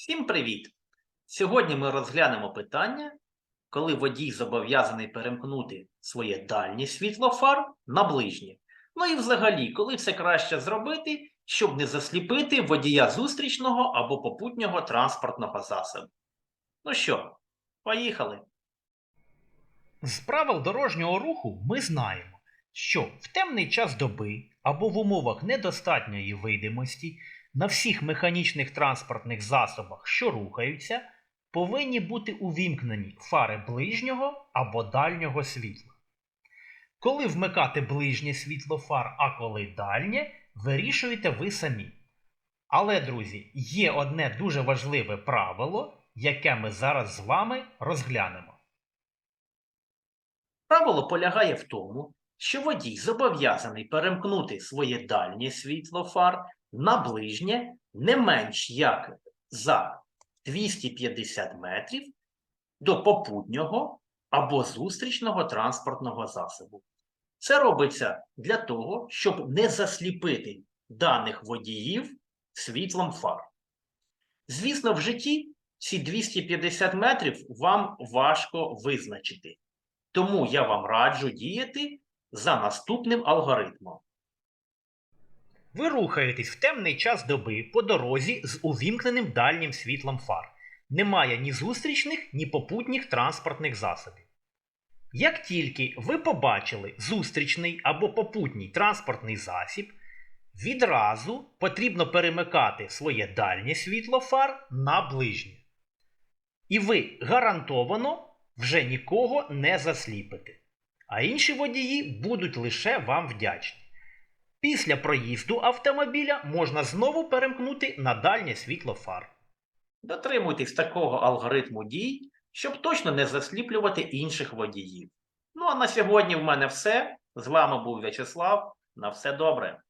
Всім привіт! Сьогодні ми розглянемо питання, коли водій зобов'язаний перемкнути своє дальнє світло фар на ближнє. Ну і взагалі, коли це краще зробити, щоб не засліпити водія зустрічного або попутнього транспортного засобу. Ну що, поїхали! З правил дорожнього руху ми знаємо, що в темний час доби або в умовах недостатньої видимості на всіх механічних транспортних засобах, що рухаються, повинні бути увімкнені фари ближнього або дальнього світла. Коли вмикати ближнє світло фар, а коли дальнє, вирішуєте ви самі. Але, друзі, є одне дуже важливе правило, яке ми зараз з вами розглянемо. Правило полягає в тому, що водій зобов'язаний перемкнути своє дальнє світло фар на ближнє не менш як за 250 метрів до попутнього або зустрічного транспортного засобу. Це робиться для того, щоб не засліпити даних водіїв світлом фар. Звісно, в житті ці 250 метрів вам важко визначити. Тому я вам раджу діяти за наступним алгоритмом. Ви рухаєтесь в темний час доби по дорозі з увімкненим дальнім світлом фар. Немає ні зустрічних, ні попутніх транспортних засобів. Як тільки ви побачили зустрічний або попутній транспортний засіб, відразу потрібно перемикати своє дальнє світло фар на ближнє. І ви гарантовано вже нікого не засліпите. А інші водії будуть лише вам вдячні. Після проїзду автомобіля можна знову перемкнути на дальнє світло фар. Дотримуйтесь такого алгоритму дій, щоб точно не засліплювати інших водіїв. Ну а на сьогодні в мене все. З вами був В'ячеслав. На все добре.